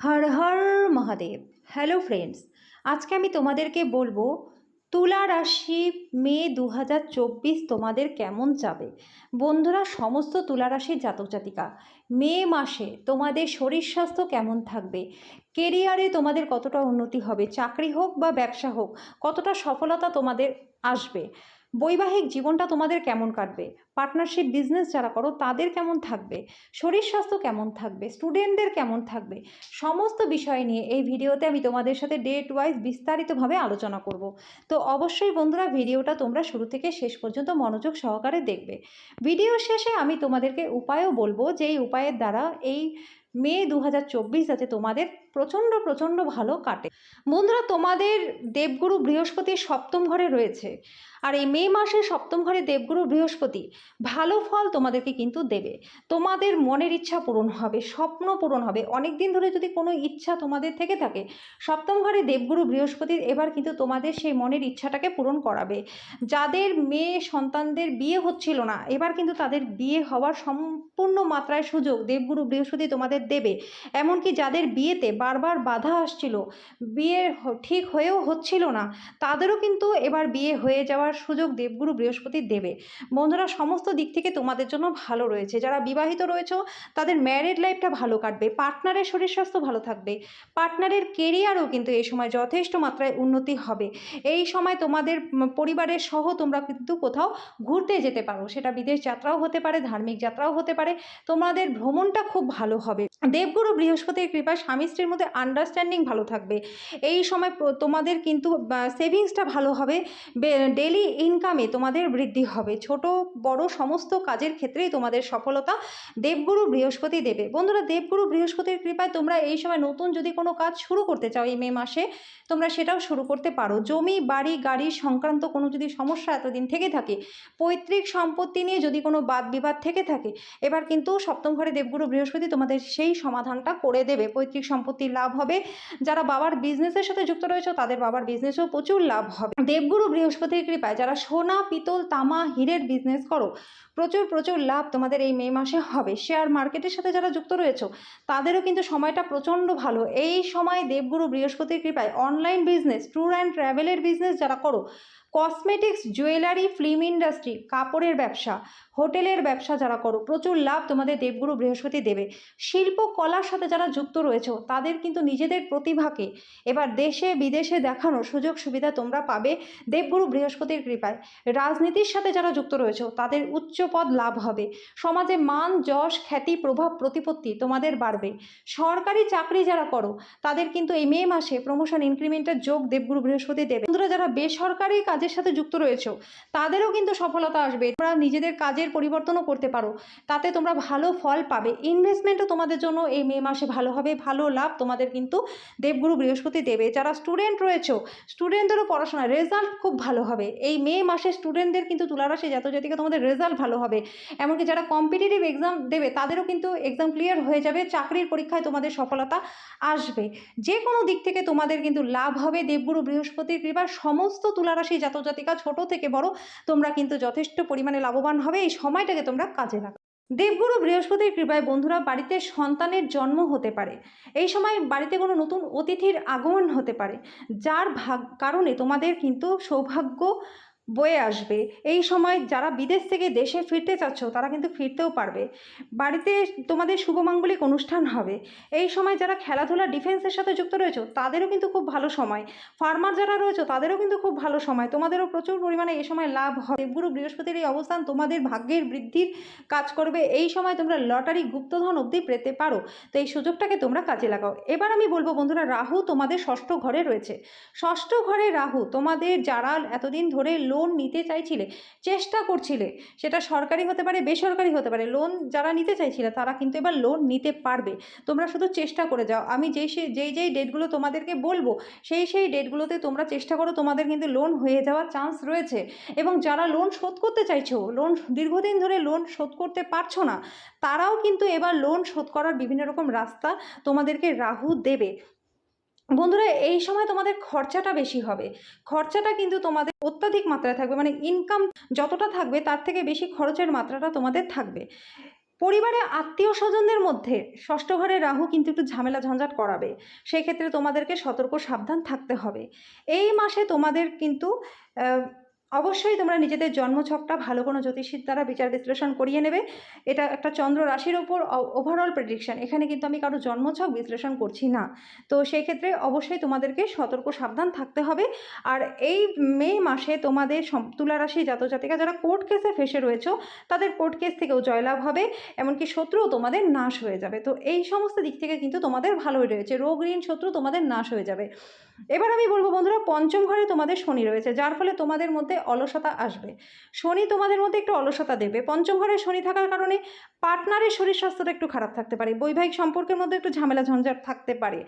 হর Har Mahadev. Hello friends আজকে আমি তোমাদেরকে বলব, তুলা রাশি মে দু হাজার চব্বিশ তোমাদের কেমন যাবে? বন্ধুরা, সমস্ত তুলা রাশির জাতক জাতিকা মে মাসে তোমাদের শরীর স্বাস্থ্য কেমন থাকবে? কেরিয়ারে তোমাদের কতটা উন্নতি হবে? চাকরি হোক বা ব্যবসা হোক, কতটা সফলতা তোমাদের আসবে? বৈবাহিক জীবনটা তোমাদের কেমন কাটবে? পার্টনারশিপ বিজনেস যারা করো, তাদের কেমন থাকবে? শরীর স্বাস্থ্য কেমন থাকবে? স্টুডেন্টদের কেমন থাকবে? সমস্ত বিষয় নিয়ে এই ভিডিওতে আমি তোমাদের সাথে ডেট ওয়াইজ বিস্তারিতভাবে আলোচনা করব। তো অবশ্যই বন্ধুরা, ভিডিওটা তোমরা শুরু থেকে শেষ পর্যন্ত মনোযোগ সহকারে দেখবে। ভিডিও শেষে আমি তোমাদেরকে উপায়ও বলব যে এই উপায়ের দ্বারা এই মে দু হাজার চব্বিশ যাতে তোমাদের প্রচণ্ড প্রচণ্ড ভালো কাটে। বন্ধুরা, তোমাদের দেবগুরু বৃহস্পতি সপ্তম ঘরে রয়েছে। আর এই মে মাসে সপ্তম ঘরে দেবগুরু বৃহস্পতি ভালো ফল তোমাদেরকে কিন্তু দেবে। তোমাদের মনের ইচ্ছা পূরণ হবে, স্বপ্ন পূরণ হবে। অনেক দিন ধরে যদি কোনো ইচ্ছা তোমাদের থেকে থাকে, সপ্তম ঘরে দেবগুরু বৃহস্পতির এবার কিন্তু তোমাদের সেই মনের ইচ্ছাটাকে পূরণ করাবে। যাদের মেয়ে সন্তানদের বিয়ে হচ্ছিল না, এবার কিন্তু তাদের বিয়ে হওয়ার সম্পূর্ণ মাত্রায় সুযোগ দেবগুরু বৃহস্পতি তোমাদের দেবে। এমনকি যাদের বিয়েতে বারবার বাধা আসছিল। বিয়ে ঠিক হয়েও হচ্ছিল না। তাদেরও কিন্তু এবার বিয়ে হয়ে যাওয়ার সুযোগ দেবগুরু বৃহস্পতি দেবে। বন্ধুরা, সমস্ত দিক থেকে তোমাদের জন্য ভালো রয়েছে। যারা বিবাহিত রয়েছে, তাদের ম্যারিড লাইফটা ভালো কাটবে। পার্টনারের শরীর স্বাস্থ্য ভালো থাকবে। পার্টনারের কেরিয়ারও কিন্তু এই সময় যথেষ্ট মাত্রায় উন্নতি হবে। এই সময় তোমাদের পরিবারের সহ তোমরা কিন্তু কোথাও ঘুরতে যেতে পারো। সেটা বিদেশ যাত্রাও হতে পারে, ধার্মিক যাত্রাও হতে পারে। তোমাদের ভ্রমণটা খুব ভালো হবে। দেবগুরু বৃহস্পতির কৃপায় স্বামী স্ত্রীর মধ্যে আন্ডারস্ট্যান্ডিং ভালো থাকবে। এই সময় তোমাদের কিন্তু সেভিংসটা ভালো হবে। ডেলি ইনকামে তোমাদের বৃদ্ধি হবে। ছোট, বড় সমস্ত কাজের ক্ষেত্রেই তোমাদের সফলতা দেবগুরু বৃহস্পতি দেবে। বন্ধুরা, দেবগুরু বৃহস্পতির কৃপায় তোমরা এই সময় নতুন যদি কোনো কাজ শুরু করতে চাও এই মে মাসে, তোমরা সেটাও শুরু করতে পারো। জমি, বাড়ি, গাড়ি সংক্রান্ত কোনো যদি সমস্যা এতদিন থেকে থাকে, পৈতৃক সম্পত্তি নিয়ে যদি কোনো বাদ বিবাদ থেকে থাকে, এবার কিন্তু সপ্তম ঘরে দেবগুরু বৃহস্পতি তোমাদের সেই সমাধানটা করে দেবে। পৈতৃক সম্পত্তির লাভ হবে। যারা বাবার বিজনেসের সাথে যুক্ত রয়েছে, তাদের বাবার বিজনেসেও প্রচুর লাভ হবে। দেবগুরু বৃহস্পতির কৃপায় যারা সোনা, পিতল, তামা, হীরের বিজনেস করো, প্রচুর প্রচুর লাভ তোমাদের এই মে মাসে হবে। শেয়ার মার্কেটের সাথে যারা যুক্ত রয়েছে, তাদেরও কিন্তু সময়টা প্রচণ্ড ভালো। এই সময় দেবগুরু বৃহস্পতির কৃপায় অনলাইন বিজনেস ট্যুর অ্যান্ড ট্রাভেলের বিজনেস যারা করো কসমেটিক্স জুয়েলারি ফিল্ম ইন্ডাস্ট্রি কাপড়ের ব্যবসা, হোটেলের ব্যবসা যারা করো, প্রচুর লাভ তোমাদের দেবগুরু বৃহস্পতি দেবে। শিল্প, কলার সাথে যারা যুক্ত রয়েছে, তাদের কিন্তু নিজেদের প্রতিভাকে এবার দেশে, বিদেশে দেখানোর সুযোগ সুবিধা তোমরা পাবে দেবগুরু বৃহস্পতির কৃপায়। রাজনীতির সাথে যারা যুক্ত রয়েছে, তাদের উচ্চ পদ লাভ হবে। সমাজে মান, যশ, খ্যাতি, প্রভাব, প্রতিপত্তি তোমাদের বাড়বে। সরকারি চাকরি যারা করো, তাদের কিন্তু এই মে মাসে প্রমোশন ইনক্রিমেন্টের যোগ দেবগুরু বৃহস্পতি দেবে। বন্ধুরা, যারা বেসরকারি কাজের সাথে যুক্ত রয়েছে, তাদেরও কিন্তু সফলতা আসবে। তোমরা নিজেদের কাজের পরিবর্তনও করতে পারো, তাতে তোমরা ভালো ফল পাবে। ইনভেস্টমেন্টও তোমাদের জন্য এই মে মাসে ভালো হবে, ভালো লাভ তোমাদের কিন্তু দেবগুরু বৃহস্পতি দেবে। যারা স্টুডেন্ট রয়েছে স্টুডেন্টদেরও পড়াশোনা রেজাল্ট খুব ভালো হবে। এই মে মাসে স্টুডেন্টদের কিন্তু তুলারাশি জাত জাতিকে তোমাদের রেজাল্ট ভালো হবে। এমনকি যারা কম্পিটিটিভ এক্সাম দেবে, তাদেরও কিন্তু এক্সাম ক্লিয়ার হয়ে যাবে, চাকরির পরীক্ষায় তোমাদের সফলতা আসবে। যে কোনো দিক থেকে তোমাদের কিন্তু লাভ হবে দেবগুরু বৃহস্পতির কৃপা সমস্ত তুলারাশি জাত জাতিকা ছোট থেকে বড়, তোমরা কিন্তু যথেষ্ট পরিমাণে লাভবান হবে। এই সময়টাকে তোমরা কাজে লাগো দেবগুরু বৃহস্পতির কৃপায় বন্ধুরা, বাড়িতে সন্তানের জন্ম হতে পারে। এই সময় বাড়িতে কোনো নতুন অতিথির আগমন হতে পারে, যার ভাগ, কারণে তোমাদের কিন্তু সৌভাগ্য বয়ে আসবে। এই সময় যারা বিদেশ থেকে দেশে ফিরতে চাচ্ছ, তারা কিন্তু ফিরতেও পারবে। বাড়িতে তোমাদের শুভমাঙ্গলিক অনুষ্ঠান হবে। এই সময় যারা খেলাধুলা ডিফেন্সের সাথে যুক্ত রয়েছে, তাদেরও কিন্তু খুব ভালো সময়। ফার্মার যারা রয়েছে, তাদেরও কিন্তু খুব ভালো সময়। তোমাদেরও প্রচুর পরিমাণে এই সময় লাভ হবে। দেবগুরু বৃহস্পতির এই অবস্থান তোমাদের ভাগ্যের বৃদ্ধির কাজ করবে। এই সময় তোমরা লটারি গুপ্তধন অবধি পেতে পারো। তো এই সুযোগটাকে তোমরা কাজে লাগাও। এবার আমি বলব বন্ধুরা, রাহু তোমাদের ষষ্ঠ ঘরে রয়েছে। ষষ্ঠ ঘরে রাহু তোমাদের যারা এতদিন ধরে লোন নিতে চাইছিলে, চেষ্টা করছিলে, সেটা সরকারি হতে পারে, বেসরকারি হতে পারে লোন যারা নিতে চাইছিলে তারা কিন্তু এবার লোন নিতে পারবে। তোমরা শুধু চেষ্টা করে যাও, আমি যেই সে- যেই যেই ডেটগুলো তোমাদেরকে বলব, সেই সেই ডেটগুলোতে তোমরা চেষ্টা করো, তোমাদের কিন্তু লোন হয়ে যাওয়ার চান্স রয়েছে। এবং যারা লোন শোধ করতে চাইছো লোন দীর্ঘদিন ধরে লোন শোধ করতে পারছ না, তারাও কিন্তু এবার লোন শোধ করার বিভিন্ন রকম রাস্তা তোমাদেরকে রাহু দেবে। বন্ধুরা, এই সময় তোমাদের খরচাটা বেশি হবে। খরচাটা কিন্তু তোমাদের অত্যাধিক মাত্রায় থাকবে মানে ইনকাম যতটা থাকবে, তার থেকে বেশি খরচের মাত্রাটা তোমাদের থাকবে। পরিবারে আত্মীয় স্বজনদের মধ্যে ষষ্ঠ ঘরে রাহু কিন্তু একটু ঝামেলা ঝঞ্ঝাট করাবে। সেক্ষেত্রে তোমাদেরকে সতর্ক সাবধান থাকতে হবে। এই মাসে তোমাদের কিন্তু অবশ্যই তোমরা নিজেদের জন্মছকটা ভালো কোনো জ্যোতিষীর দ্বারা বিচার বিশ্লেষণ করিয়ে নেবে। এটা একটা চন্দ্র রাশির ওপর ওভারঅল প্রেডিকশন এখানে কিন্তু আমি কারও জন্মছক বিশ্লেষণ করছি না। তো সেই ক্ষেত্রে অবশ্যই তোমাদেরকে সতর্ক সাবধান থাকতে হবে। আর এই মে মাসে তোমাদের তুলা রাশি জাতক জাতিকা যারা কোর্ট কেসে ফেসে রয়েছে, তাদের কোর্ট কেস থেকেও জয়লাভ হবে, এমনকি শত্রুও তোমাদের নাশ হয়ে যাবে। তো এই সমস্ত দিক থেকে কিন্তু তোমাদের ভালোই রয়েছে। রোগ ঋণ শত্রু তোমাদের নাশ হয়ে যাবে। এবার আমি বলব বন্ধুরা, পঞ্চম ঘরে তোমাদের শনি রয়েছে, যার ফলে তোমাদের মধ্যে অলসতা আসবে। শনি তোমাদের মধ্যে একটু অলসতা দেবে। পঞ্চম ঘরে শনি থাকার কারণে পার্টনারের শরীর স্বাস্থ্যটা একটু খারাপ থাকতে পারে, বৈবাহিক সম্পর্কের মধ্যে একটু ঝামেলা ঝঞ্ঝাট থাকতে পারে।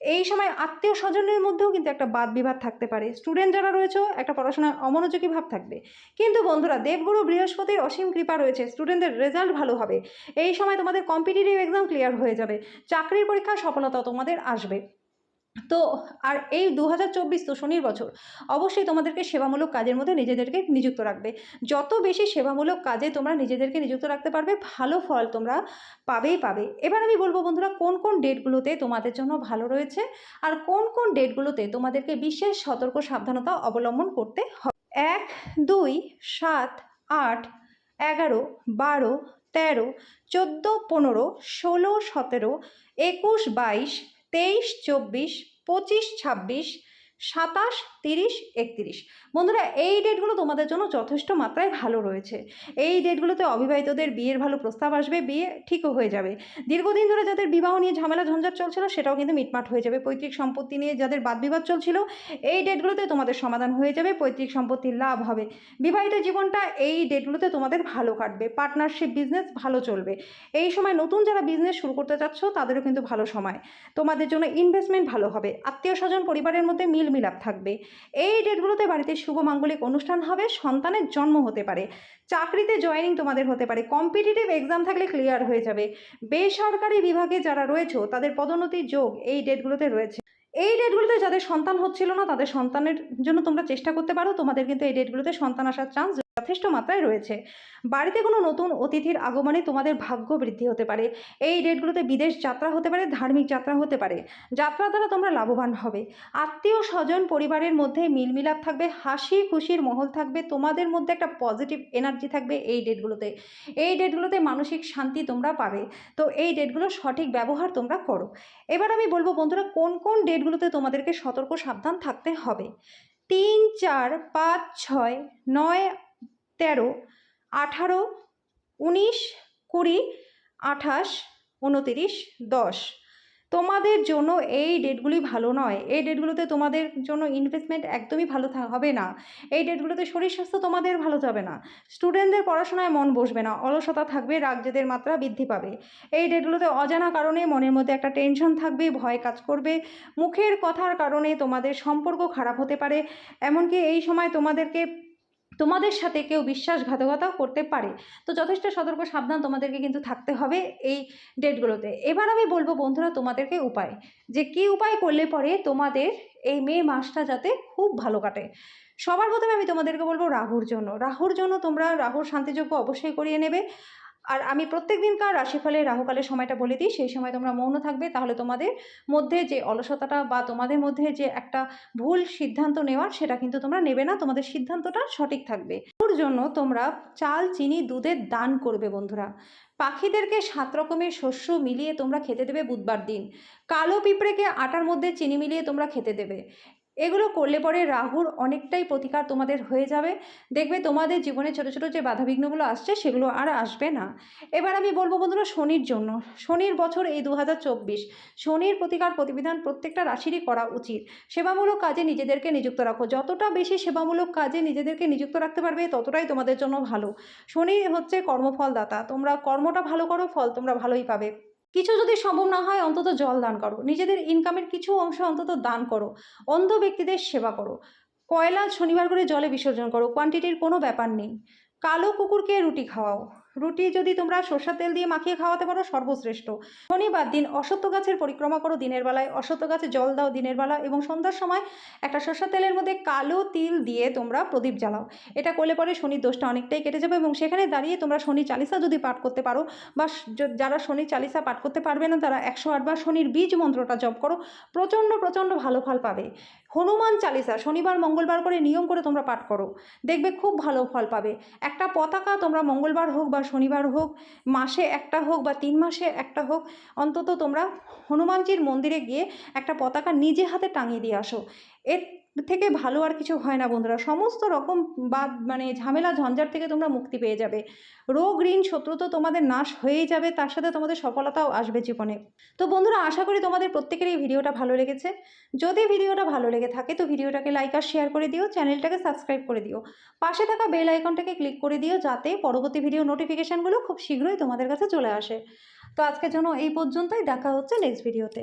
এই সময় আত্মীয় স্বজনের মধ্যেও কিন্তু একটা বাদ বিবাদ থাকতে পারে। স্টুডেন্ট যারা রয়েছে, একটা পড়াশোনায় অমনোযোগী ভাব থাকবে। কিন্তু বন্ধুরা, দেবগুরু বৃহস্পতির অসীম কৃপা রয়েছে স্টুডেন্টদের রেজাল্ট ভালো হবে। এই সময় তোমাদের কম্পিটিটিভ এক্সাম ক্লিয়ার হয়ে যাবে, চাকরির পরীক্ষায় সফলতা তোমাদের আসবে। তো আর এই দু হাজার চব্বিশ তো শনির বছর। অবশ্যই তোমাদেরকে সেবামূলক কাজের মধ্যে নিজেদেরকে নিযুক্ত রাখবে। যত বেশি সেবামূলক কাজে তোমরা নিজেদেরকে নিযুক্ত রাখতে পারবে, ভালো ফল তোমরা পাবেই পাবে। এবার আমি বলব বন্ধুরা, কোন কোন ডেটগুলোতে তোমাদের জন্য ভালো রয়েছে আর কোন কোন ডেটগুলোতে তোমাদেরকে বিশেষ সতর্ক সাবধানতা অবলম্বন করতে হবে? এক, দুই, সাত, আট, এগারো, বারো, তেরো, চোদ্দ, পনেরো, ষোলো, সতেরো, একুশ, বাইশ তেইশ চব্বিশ পঁচিশ ছাব্বিশ সাতাশ তিরিশ, একত্রিশ। বন্ধুরা, এই ডেটগুলো তোমাদের জন্য যথেষ্ট মাত্রায় ভালো রয়েছে। এই ডেটগুলোতে অবিবাহিতদের বিয়ের ভালো প্রস্তাব আসবে, বিয়ে ঠিকও হয়ে যাবে। দীর্ঘদিন ধরে যাদের বিবাহ নিয়ে ঝামেলা, ঝঞ্ঝাট চলছিল, সেটাও কিন্তু মিটমাট হয়ে যাবে। পৈতৃক সম্পত্তি নিয়ে যাদের বাদবিবাদ চলছিল, এই ডেটগুলোতে তোমাদের সমাধান হয়ে যাবে, পৈতৃক সম্পত্তির লাভ হবে। বিবাহিত জীবনটা এই ডেটগুলোতে তোমাদের ভালো কাটবে। পার্টনারশিপ বিজনেস ভালো চলবে। এই সময় নতুন যারা বিজনেস শুরু করতে চাচ্ছ, তাদেরও কিন্তু ভালো সময়। তোমাদের জন্য ইনভেস্টমেন্ট ভালো হবে। আত্মীয় স্বজন পরিবারের মধ্যে মিল মিলাপ থাকবে। এই ডেটগুলোতে বাড়িতে শুভ মাঙ্গলিক অনুষ্ঠান হবে, সন্তানের জন্ম হতে পারে, চাকরিতে জয়েনিং তোমাদের হতে পারে কম্পিটিটিভ এক্সাম থাকলে ক্লিয়ার হয়ে যাবে। বেসরকারি বিভাগে যারা রয়েছে, তাদের পদোন্নতির যোগ এই ডেটগুলোতে রয়েছে। এই ডেটগুলোতে যাদের সন্তান হচ্ছিল না, তাদের সন্তানের জন্য তোমরা চেষ্টা করতে পারো, তোমাদের কিন্তু এই ডেটগুলোতে সন্তান আসার চান্স যথেষ্ট মাত্রায় রয়েছে। বাড়িতে কোনো নতুন অতিথির আগমনে তোমাদের ভাগ্য বৃদ্ধি হতে পারে। এই ডেটগুলোতে বিদেশ যাত্রা হতে পারে, ধার্মিক যাত্রা হতে পারে। যাত্রা দ্বারা তোমরা লাভবান হবে। আত্মীয় স্বজন পরিবারের মধ্যে মিলমিলাপ থাকবে হাসি খুশির মহল থাকবে, তোমাদের মধ্যে একটা পজিটিভ এনার্জি থাকবে এই ডেটগুলোতে। এই ডেটগুলোতে মানসিক শান্তি তোমরা পাবে। তো এই ডেটগুলো সঠিক ব্যবহার তোমরা করো। এবার আমি বলব বন্ধুরা, কোন কোন ডেটগুলোতে তোমাদেরকে সতর্ক সাবধান থাকতে হবে? তিন, চার, পাঁচ, ছয়, নয় তেরো, আঠারো, উনিশ, কুড়ি, আঠাশ, উনতিরিশ, দশ। তোমাদের জন্য এই ডেটগুলি ভালো নয়। এই ডেটগুলোতে তোমাদের জন্য ইনভেস্টমেন্ট একদমই ভালো হবে না। এই ডেটগুলোতে শরীর স্বাস্থ্য তোমাদের ভালো যাবে না। স্টুডেন্টদের পড়াশোনায় মন বসবে না। অলসতা থাকবে, রাগজেদের মাত্রা বৃদ্ধি পাবে। এই ডেটগুলোতে অজানা কারণে মনের মধ্যে একটা টেনশন থাকবে, ভয় কাজ করবে। মুখের কথার কারণে তোমাদের সম্পর্ক খারাপ হতে পারে। এমনকি এই সময় তোমাদেরকে তোমাদের সাথে কেউ বিশ্বাসঘাতকতাও করতে পারে। তো যথেষ্ট সতর্ক, সাবধান তোমাদেরকে কিন্তু থাকতে হবে এই ডেটগুলোতে। এবার আমি বলব বন্ধুরা তোমাদেরকে উপায়, যে কি উপায় করলে পরে তোমাদের এই মে মাসটা যাতে খুব ভালো কাটে। সবার প্রথমে আমি তোমাদেরকে বলব রাহুর জন্য। রাহুর জন্য তোমরা রাহুর শান্তিযোগ্য অবশ্যই করিয়ে নেবে। আর আমি প্রত্যেক দিনকার রাশিফলে রাহুকালের সময়টা বলে দিই, সেই সময় তোমরা মৌন থাকবে, তাহলে তোমাদের মধ্যে যে অলসতাটা বা তোমাদের মধ্যে যে একটা ভুল সিদ্ধান্ত নেওয়ার সেটা কিন্তু তোমরা নেবে না, তোমাদের সিদ্ধান্তটা সঠিক থাকবে। ওর জন্য তোমরা চাল, চিনি, দুধের দান করবে বন্ধুরা। পাখিদেরকে সাত রকমের শস্য মিলিয়ে তোমরা খেতে দেবে বুধবার দিন। কালো পিঁপড়েকে আটার মধ্যে চিনি মিলিয়ে তোমরা খেতে দেবে। এগুলো করলে পরে রাহুর অনেকটাই প্রতিকার তোমাদের হয়ে যাবে। দেখবে তোমাদের জীবনে ছোটো ছোটো যে বাধাবিঘ্নগুলো আসছে, সেগুলো আর আসবে না। এবার আমি বলব বন্ধুরা শনির জন্য। শনির বছর এই দু চব্বিশ। শনির প্রতিকার প্রতিবিধান প্রত্যেকটা রাশিরই করা উচিত। সেবামূলক কাজে নিজেদেরকে নিযুক্ত রাখো। যতটা বেশি সেবামূলক কাজে নিজেদেরকে নিযুক্ত রাখতে পারবে, ততটাই তোমাদের জন্য ভালো। শনি হচ্ছে কর্মফলদাতা। তোমরা কর্মটা ভালো করো, ফল তোমরা ভালোই পাবে। কিছু যদি সম্ভব না হয় অন্তত জল দান করো। নিজেদের ইনকামের কিছু অংশ অন্তত দান করো। অন্ধ ব্যক্তিদের সেবা করো। কয়লা শনিবার করে জলে বিসর্জন করো। কোয়ান্টিটির কোনো ব্যাপার নেই। কালো কুকুরকে রুটি খাওয়াও। রুটি যদি তোমরা সর্ষের তেল দিয়ে মাখিয়ে খাওয়াতে পারো, সর্বশ্রেষ্ঠ। শনিবার দিন অসত্য গাছের পরিক্রমা করো দিনের বেলায়। অসত্য গাছে জল দাও দিনের বেলা এবং সন্ধ্যার সময় একটা সর্ষার তেলের মধ্যে কালো তিল দিয়ে তোমরা প্রদীপ জ্বালাও। এটা করলে পরে শনির দোষটা অনেকটাই কেটে যাবে এবং সেখানে দাঁড়িয়ে তোমরা শনি চালিসা যদি পাঠ করতে পারো বা যারা শনি চালিসা পাঠ করতে পারবে না, তারা একশো আটবার শনির বীজ মন্ত্রটা জপ করো। প্রচণ্ড প্রচণ্ড ভালো ফল পাবে। হনুমান চালিসা শনিবার, মঙ্গলবার করে নিয়ম করে তোমরা পাঠ করো। দেখবে খুব ভালো ফল পাবে। একটা পতাকা তোমরা মঙ্গলবার হোক বা শনিবার হোক, মাসে একটা হোক বা তিন মাসে একটা হোক, অন্তত তোমরা হনুমানজির মন্দিরে গিয়ে একটা পতাকা নিজে হাতে টাঙিয়ে দিয়ে আসো। এর থেকে ভালো আর কিছু হয় না বন্ধুরা। সমস্ত রকম বা মানে ঝামেলা, ঝঞ্ঝাট থেকে তোমরা মুক্তি পেয়ে যাবে। রোগ, ঋণ, শত্রু তো তোমাদের নাশ হয়েই যাবে, তার সাথে তোমাদের সফলতাও আসবে জীবনে। তো বন্ধুরা, আশা করি তোমাদের প্রত্যেকের এই ভিডিওটা ভালো লেগেছে। যদি ভিডিওটা ভালো লেগে থাকে, তো ভিডিওটাকে লাইক আর শেয়ার করে দিও, চ্যানেলটাকে সাবস্ক্রাইব করে দিও। পাশে থাকা বেল আইকনটাকে ক্লিক করে দিও, যাতে পরবর্তী ভিডিও নোটিফিকেশানগুলো খুব শীঘ্রই তোমাদের কাছে চলে আসে। তো আজকের জন্য এই পর্যন্তই, দেখা হচ্ছে নেক্সট ভিডিওতে।